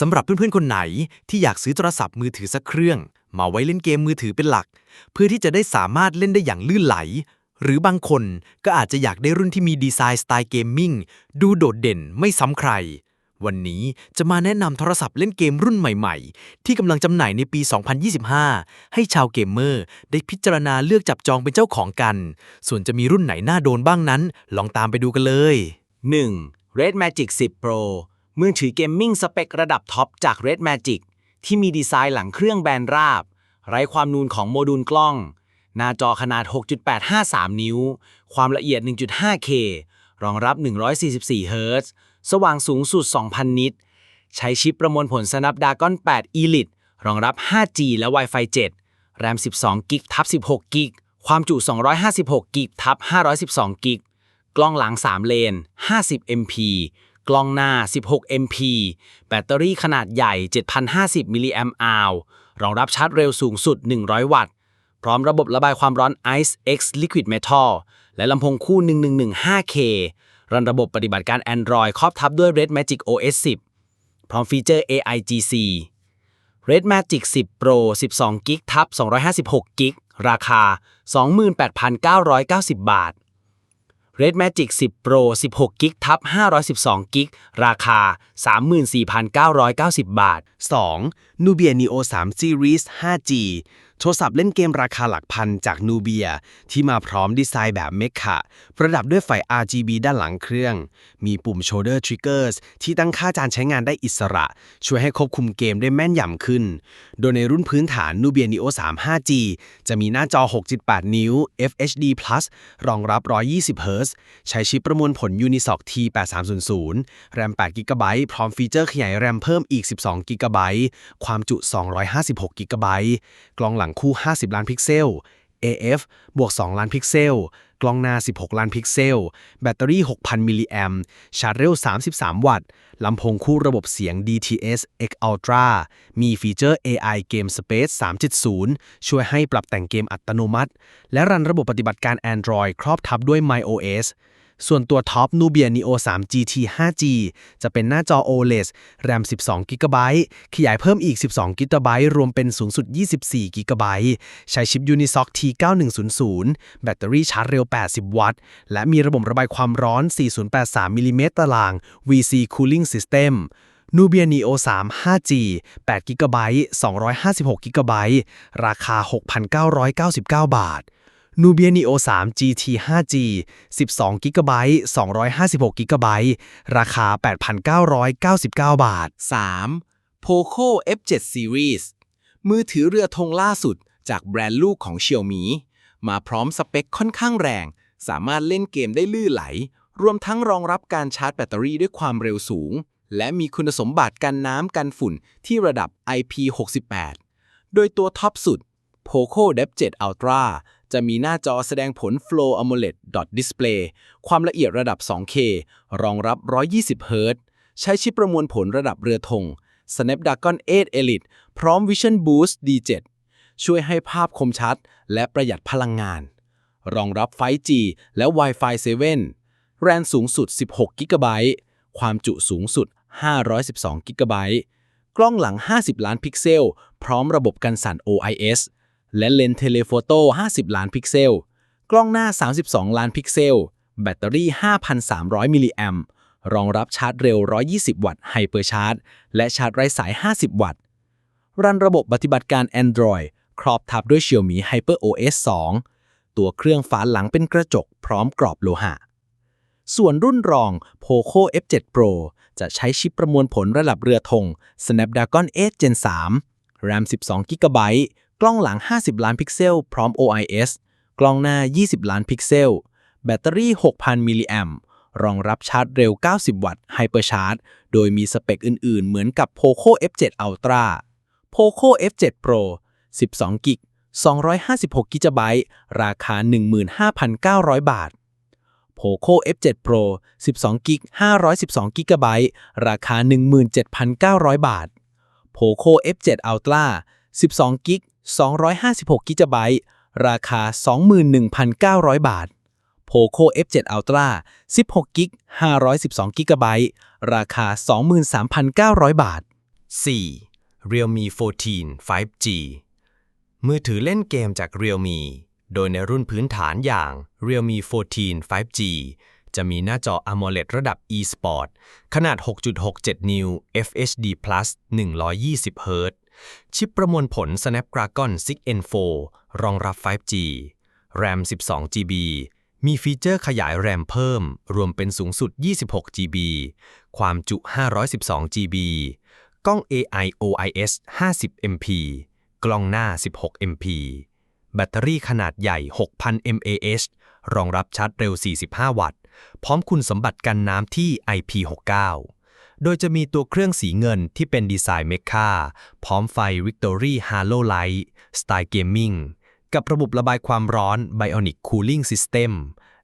สำหรับเพื่อนๆ คนไหนที่อยากซื้อโทรศัพท์มือถือสักเครื่อง มาไว้เล่นเกมมือถือเป็นหลัก เพื่อที่จะได้สามารถเล่นได้อย่างลื่นไหล หรือบางคนก็อาจจะอยากได้รุ่นที่มีดีไซน์สไตล์เกมมิ่งดูโดดเด่นไม่ซ้ำใคร วันนี้จะมาแนะนำโทรศัพท์เล่นเกมรุ่นใหม่ๆ ที่กำลังจำหน่ายในปี 2025 ให้ชาวเกมเมอร์ได้พิจารณาเลือกจับจองเป็นเจ้าของกัน ส่วนจะมีรุ่นไหนน่าโดนบ้างนั้น ลองตามไปดูกันเลย 1. Red Magic 10 Pro มือถือเกมมิ่งสเปคระดับท็อปจาก Red Magic ที่มีดีไซน์หลังเครื่องแบนราบ ไร้ความนูนของโมดูลกล้อง หน้าจอขนาด 6.853 นิ้ว ความละเอียด 1.5K รองรับ 144เฮิรตซ์สว่างสูงสุด 2,000 นิต ใช้ชิปประมวลผล Snapdragon 8 Elite รองรับ 5G และ Wi-Fi 7 แรม 12 กิกทับ 16 กิก ความจุ 256 กิกทับ 512 กิก กล้องหลัง 3 เลน 50 MP กล้องหน้า 16 MP แบตเตอรี่ขนาดใหญ่ 7,050 มิลลิแอมป์อาวรองรับชาร์จเร็วสูงสุด 100 วัตต์ พร้อมระบบระบายความร้อน Ice X Liquid Metal และลำโพงคู่ 1115K รันระบบปฏิบัติการ Android ครอบทับด้วย Red Magic OS 10 พร้อมฟีเจอร์ AI GC Red Magic 10 Pro 12 g b ทับ256 g b ราคา 28,990 บาท Red Magic 10 Pro 16 g b ทับ512 g b ราคา 34,990 บาท 2. Nubia Neo 3 Series 5G โทรศัพท์เล่นเกมราคาหลักพันจาก Nubia ที่มาพร้อมดีไซน์แบบเมคคะประดับด้วยไฟ RGB ด้านหลังเครื่อง มีปุ่ม Shoulder Triggers ที่ตั้งค่าการใช้งานได้อิสระ ช่วยให้ควบคุมเกมได้แม่นยำขึ้น โดยในรุ่นพื้นฐาน Nubia Neo 3 5G จะมีหน้าจอ 6.8 นิ้ว FHD Plus รองรับ 120 Hz ใช้ชิปประมวลผล Unisoc T8300 แรม8 g b พร้อมฟีเจอร์ขยายแรมเพิ่มอีก 12 g b ความจุ 256 g b กล้องหลังังคู่ 50 ล้านพิกเซล AF บวก 2 ล้านพิกเซล กล้องหน้า 16 ล้านพิกเซล แบตเตอรี่ 6,000 มิลลิแอมชาร์จเร็ว 33 วัตต์ ลำโพงคู่ระบบเสียง DTS X Ultra มีฟีเจอร์ AI Game Space 3.0 ช่วยให้ปรับแต่งเกมอัตโนมัติ และรันระบบปฏิบัติการ Android ครอบทับด้วย MyOS ส่วนตัวท็อป Nubia Neo 3 GT 5G จะเป็นหน้าจอ OLED แรม 12 g b ขยายเพิ่มอีก 12 g b รวมเป็นสูงสุด 24 g b ใช้ชิป Unisoc T9100 แบตเตอรี่ชาร์จเร็ว 80 วัตต์ และมีระบบระบายความร้อน 4083มิลลิเมตรตาราง VC Cooling System Nubia Neo 3 5G 8 g b 256 g b ราคา 6,999 บาท Nubia Neo 3 GT 5G 12 g b 256 g b ราคา 8,999 บาท 3. Poco F7 Series มือถือเรือธงล่าสุดจากแบรนด์ลูกของ Xiaomi มาพร้อมสเปคค่อนข้างแรง สามารถเล่นเกมได้ลื่นไหล รวมทั้งรองรับการชาร์จแบตเตอรี่ด้วยความเร็วสูง และมีคุณสมบัติกันน้ำกันฝุ่นที่ระดับ IP68 โดยตัวท็อปสุด Poco Dev 7 Ultra จะมีหน้าจอแสดงผล Flow AMOLED Dot Display ความละเอียดระดับ 2K รองรับ 120 Hz ใช้ชิปประมวลผลระดับเรือธง Snapdragon 8 Elite พร้อม Vision Boost D7 ช่วยให้ภาพคมชัด และประหยัดพลังงาน รองรับ 5G และ Wi-Fi 7 แรมสูงสุด 16 g b ความจุสูงสุด 512 g b กล้องหลัง 50 ล้านพิกเซล พร้อมระบบกันสั่น OIS และเลนส์เทเลโฟโต้ 50 ล้านพิกเซล กล้องหน้า 32 ล้านพิกเซล แบตเตอรี่ 5,300 มิลลิแอมรองรับชาร์จเร็ว 120 วัตต์ไฮเปอร์ชาร์จ และชาร์จไร้สาย 50 วัตต์ รันระบบปฏิบัติการ Android ครอบทับด้วย Xiaomi HyperOS 2 ตัวเครื่องฝาหลังเป็นกระจกพร้อมกรอบโลหะ ส่วนรุ่นรอง Poco F7 Pro จะใช้ชิปประมวลผลระดับเรือธง Snapdragon 8 Gen 3 RAM 12 GB ก ล้องหลัง 50 ล้านพิกเซล พร้อม OIS กล้องหน้า 20 ล้านพิกเซล แบตเตอรี่ 6,000 มิลลิแอมรองรับชาร์จเร็ว 90 วัตต์ไฮเปอร์ชาร์จ โดยมีสเปคอื่นๆ เหมือนกับ Poco F7 Ultra Poco F7 Pro 12กิก256กิกะไบต์ราคา 15,900 บาท Poco F7 Pro 12กิก512กิกะไบต์ราคา 17,900 บาท Poco F7 Ultra 12กิก 256กิกะไบต์ราคา 21,900 บาท Poco F7 Ultra 16กิก512กิกะไบต์ราคา 23,900 บาท 4. Realme 14 5G มือถือเล่นเกมจาก Realme โดยในรุ่นพื้นฐานอย่าง Realme 14 5G จะมีหน้าจอ AMOLED ระดับ eSport ขนาด 6.67 นิ้ว FHD+ 120 Hz ชิปประมวลผล Snapdragon 6N4 รองรับ 5G RAM 12 GB มีฟีเจอร์ขยาย RAM เพิ่ม รวมเป็นสูงสุด 26 GB ความจุ 512 GB กล้อง AI OIS 50 MP กล้องหน้า 16 MP แบตเตอรี่ขนาดใหญ่ 6,000 mAh รองรับชาร์จเร็ว 45 วัตต์ พร้อมคุณสมบัติกันน้ำที่ IP69 โดยจะมีตัวเครื่องสีเงินที่เป็นดีไซน์เมคคาพร้อมไฟ Victory Halo Light สไตล์เกมมิ่งกับระบบระบายความร้อน Bionic Cooling System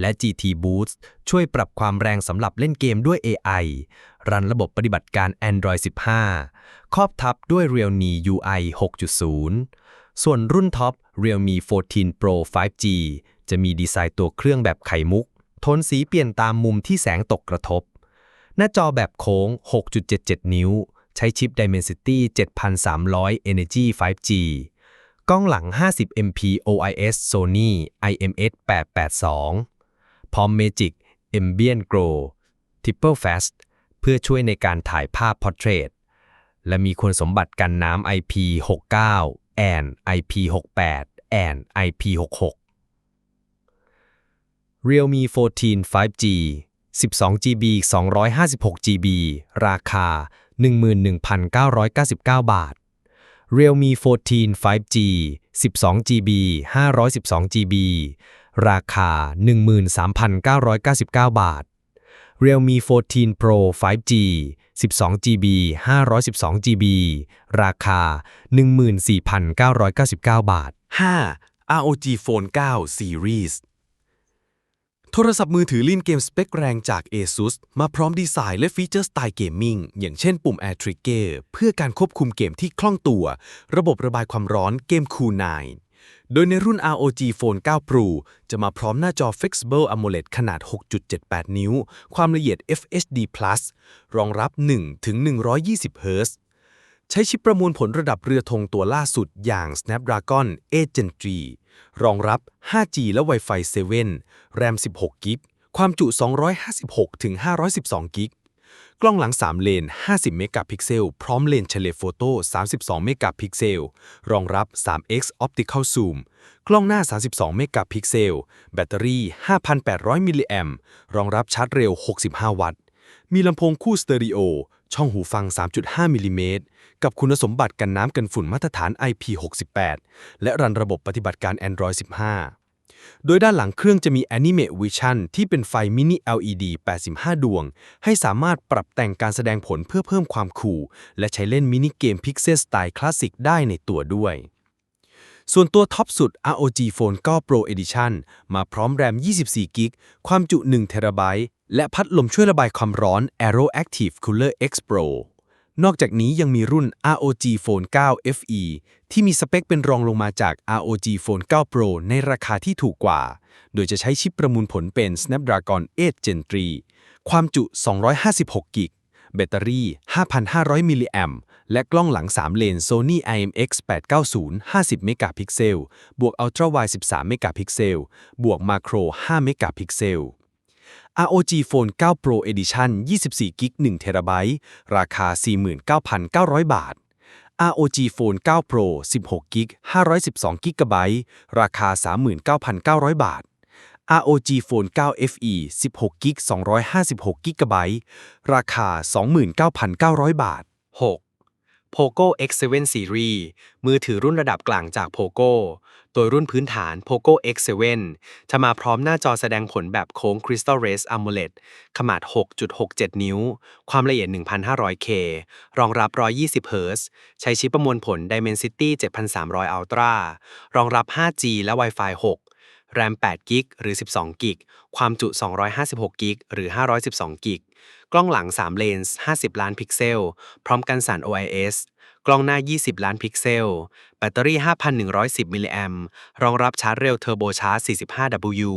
และ GT Boost ช่วยปรับความแรงสำหรับเล่นเกมด้วย AI รันระบบปฏิบัติการ Android 15 ครอบทับด้วย Realme UI 6.0 ส่วนรุ่นท็อป Realme 14 Pro 5G จะมีดีไซน์ตัวเครื่องแบบไข่มุก ทนสีเปลี่ยนตามมุมที่แสงตกกระทบ หน้าจอแบบโค้ง 6.77 นิ้ว ใช้ชิป Dimensity 7300 Energy 5G กล้องหลัง 50 MP OIS Sony IMX 882 พร้อม Magic Ambient Glow Triple Fast เพื่อช่วยในการถ่ายภาพ Portrait และมีคุณสมบัติกันน้ำ IP69 and IP68 and IP66 Realme 14 5G 12GB 256GB ราคา 11,999 บาท Realme 14 5G 12GB 512GB ราคา 13,999 บาท Realme 14 Pro 5G 12GB 512GB ราคา 14,999 บาท 5. ROG Phone 9 Series โทรศัพท์มือถือลิ้นเกมสเปคแรงจาก ASUS มาพร้อมดีไซน์และฟีเจอร์สไตล์เกมมิ่งอย่างเช่นปุ่ม Air Trigger เพื่อการควบคุมเกมที่คล่องตัว ระบบระบายความร้อนเกม Cool 9 โดยในรุ่น ROG Phone 9 Pro จะมาพร้อมหน้าจอ Flexible AMOLED ขนาด 6.78 นิ้ว ความละเอียด FHD+ รองรับ 1-120 Hz ใช้ชิปประมวลผลระดับเรือธงตัวล่าสุดอย่าง Snapdragon 8 Gen 3รองรับ 5G และ Wi-Fi 7 RAM 16 g b ความจุ 256 ถึง 512 g b กล้องหลัง 3 เลน 50 เมกะพิกเซล พร้อมเลนเฉลยโฟโต้ 32 เมกะพิกเซล รองรับ 3x Optical Zoom กล้องหน้า 32 เมกะพิกเซล แบตเตอรี่ 5,800 มิลลิแอมรองรับชาร์จเร็ว 65 วัตต์ มีลำโพงคู่สเตอริโอ ช่องหูฟัง 3.5 มิลลิเมตร กับคุณสมบัติกันน้ำกันฝุ่นมาตรฐาน IP68 และรันระบบปฏิบัติการ Android 15 โดยด้านหลังเครื่องจะมี Anime Vision ที่เป็นไฟมินิ LED 85 ดวง ให้สามารถปรับแต่งการแสดงผลเพื่อเพิ่มความคูล และใช้เล่นมินิเกมพิกเซลสไตล์คลาสสิกได้ในตัวด้วย ส่วนตัวท็อปสุด ROG Phone 9 Pro Edition มาพร้อมแรม 24 กิก ความจุ1 t b และพัดลมช่วยระบายความร้อน Aero Active Cooler X Pro นอกจากนี้ยังมีรุ่น ROG Phone 9 FE ที่มีสเปคเป็นรองลงมาจาก ROG Phone 9 Pro ในราคาที่ถูกกว่า โดยจะใช้ชิปประมวลผลเป็น Snapdragon 8 Gen 3 ความจุ 256 กิก แบตเตอรี่ 5,500 มิลลิแอมและกล้องหลัง 3 เลน Sony IMX 890 50 เมกะพิกเซล บวก Ultra Wide 13 เมกะพิกเซล บวก Macro 5 เมกะพิกเซล ROG Phone 9 Pro Edition 24กิก1เทราไบต์ราคา 49,900 บาท ROG Phone 9 Pro 16กิก512กิกะไบต์ราคา 39,900 บาท ROG Phone 9 FE 16กิก256กิกะไบต์ราคา 29,900 บาท 6. Poco X7 Series มือถือรุ่นระดับกลางจาก Poco โดยรุ่นพื้นฐาน Poco X7 จะมาพร้อมหน้าจอแสดงผลแบบโค้ง Crystal Race AMOLED ขนาด 6.67 นิ้ว ความละเอียด 1,500K รองรับ 120 Hz ใช้ชิปประมวลผล Dimensity 7300 Ultra รองรับ 5G และ Wi-Fi 6 แรม8กิกหรือ 12 กิก ความจุ 256 กิก หรือ 512 กิก กล้องหลัง 3 เลนส์ 50 ล้านพิกเซล พร้อมกันสั่น OIS กล้องหน้า 20 ล้านพิกเซล แบตเตอรี่ 5,110 มิลลิแอมรองรับชาร์จเร็วเทอร์โบชาร์จ 45W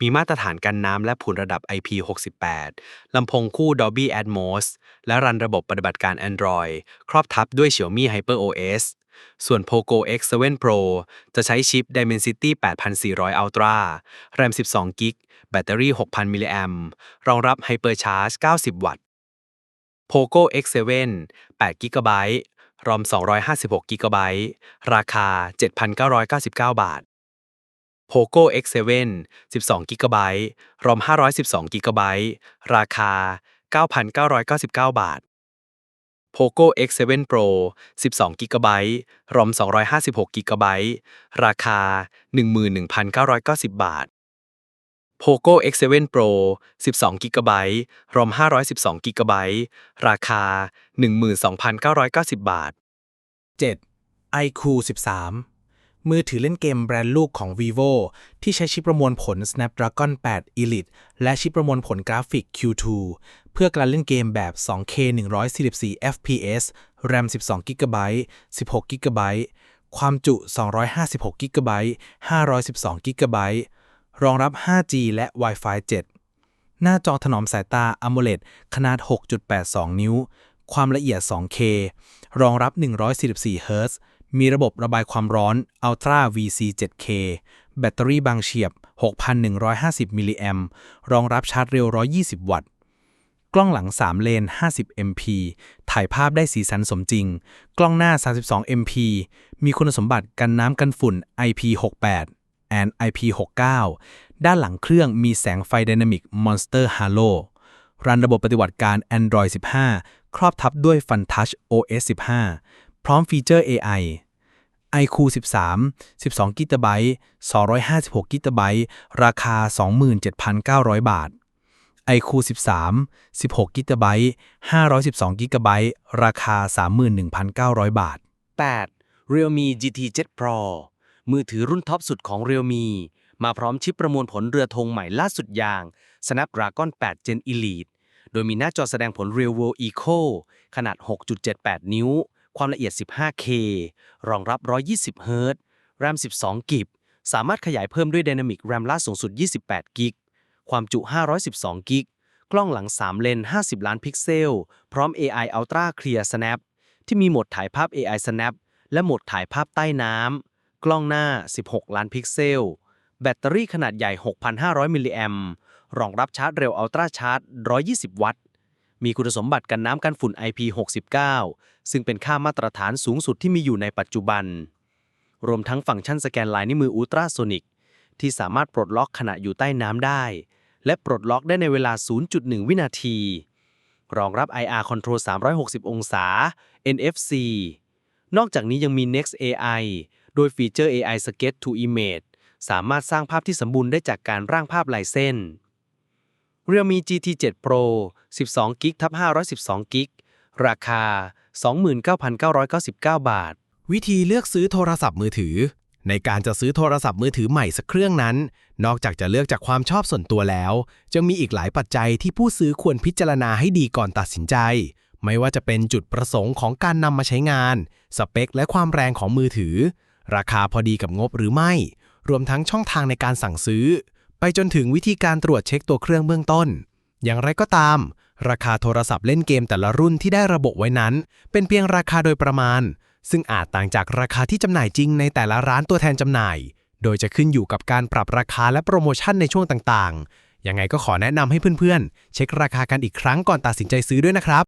มีมาตรฐานกันน้ำและผุนระดับ IP68 ลำโพงคู่ Dolby Atmos และรันระบบปฏิบัติการ Android ครอบทับด้วย Xiaomi HyperOS ส่วน Poco X7 Pro จะใช้ชิป Dimensity 8400 Ultra แรม 12กิกแบตเตอรี่ 6,000 มิลลิแอมรองรับ Hypercharge 90 วัตต์ Poco X7 8 g b รอม 256 g b ราคา 7,999 บาท Poco X7 12 g b รอม 512 g b ราคา 9,999 บาท Poco X7 Pro 12 g b รอม 256 g b ราคา 11,990 บาท Poco X7 Pro 12 g b รอม 512 g b ราคา 12,990 บาท 7. iQOO 13 มือถือเล่นเกมแบรนด์ลูกของ vivo ที่ใช้ชิปประมวลผล Snapdragon 8 Elite และชิปประมวลผลกราฟิก Q2 เพื่อการเล่นเกมแบบ 2K 144 FPS RAM 12 GB 16 GB ความจุ 256 GB 512 GB รองรับ 5G และ Wi-Fi 7 หน้าจอถนอมสายตา AMOLED ขนาด 6.82 นิ้ว ความละเอียด 2K รองรับ 144 Hz มีระบบระบายความร้อน Ultra VC 7K แบตเตอรี่บางเฉียบ 6,150 มิลลิแอมรองรับชาร์จเร็ว 120 วัตต์ กล้องหลัง 3 เลน 50 MP ถ่ายภาพได้สีสันสมจริง กล้องหน้า 32 MP มีคุณสมบัติกันน้ำกันฝุ่น IP68 and IP69 ด้านหลังเครื่องมีแสงไฟ Dynamic Monster Halo รันระบบปฏิบัติการ Android 15 ครอบทับด้วย FunTouch OS 15 พร้อมฟีเจอร์ AI iQ 13 12 g b 256 g b ราคา 27,900 บาท iQ 13 16 g b 512 g b ราคา 31,900 บาท 8. Realme GT 7 Pro มือถือรุ่นท็อปสุดของ Realme มาพร้อมชิปประมวลผลเรือธงใหม่ล่าสุดอย่าง Snapdragon 8 Gen Elite โดยมีหน้าจอแสดงผล Real World Eco ขนาด 6.78 นิ้ว ความละเอียด 15K รองรับ 120 Hz RAM 12 กิก สามารถขยายเพิ่มด้วย Dynamic RAM ล่าสูงสุด 28 กิก ความจุ 512 กิก กล้องหลัง 3 เลน 50 ล้านพิกเซล พร้อม AI Ultra Clear Snap ที่มีโหมดถ่ายภาพ AI Snap และโหมดถ่ายภาพใต้น้ำ กล้องหน้า 16 ล้านพิกเซล แบตเตอรี่ขนาดใหญ่ 6,500 มิลลิแอมรองรับชาร์จเร็วอัลตร้าชาร์จ 120 วัตต์ มีคุณสมบัติกันน้ำกันฝุ่น IP69 ซึ่งเป็นค่ามาตรฐานสูงสุดที่มีอยู่ในปัจจุบัน รวมทั้งฟังก์ชันสแกนลายนิ้วมืออุลตราโซนิกที่สามารถปลดล็อกขณะอยู่ใต้น้ำได้ และปลดล็อกได้ในเวลา 0.1 วินาที รองรับ IR Control 360 องศา NFC นอกจากนี้ยังมี Next AI โดยฟีเจอร์ AI Sketch to Image สามารถสร้างภาพที่สมบูรณ์ได้จากการร่างภาพลายเส้น Realme GT 7 Pro 12 g b ทับ512 g b ราคา 29,999 บาท วิธีเลือกซื้อโทรศัพท์มือถือ ในการจะซื้อโทรศัพท์มือถือใหม่สักเครื่องนั้น นอกจากจะเลือกจากความชอบส่วนตัวแล้วยังมีอีกหลายปัจจัยที่ผู้ซื้อควรพิจารณาให้ดีก่อนตัดสินใจ ไม่ว่าจะเป็นจุดประสงค์ของการนำมาใช้งาน สเปค และความแรงของมือถือ ราคาพอดีกับงบหรือไม่ รวมทั้งช่องทางในการสั่งซื้อ ไปจนถึงวิธีการตรวจเช็คตัวเครื่องเบื้องต้น อย่างไรก็ตาม ราคาโทรศัพท์เล่นเกมแต่ละรุ่นที่ได้ระบุไว้นั้น เป็นเพียงราคาโดยประมาณ ซึ่งอาจต่างจากราคาที่จำหน่ายจริงในแต่ละร้านตัวแทนจำหน่าย โดยจะขึ้นอยู่กับการปรับราคาและโปรโมชั่นในช่วงต่างๆ ยังไงก็ขอแนะนำให้เพื่อนๆ เช็คราคากันอีกครั้งก่อนตัดสินใจซื้อด้วยนะครับ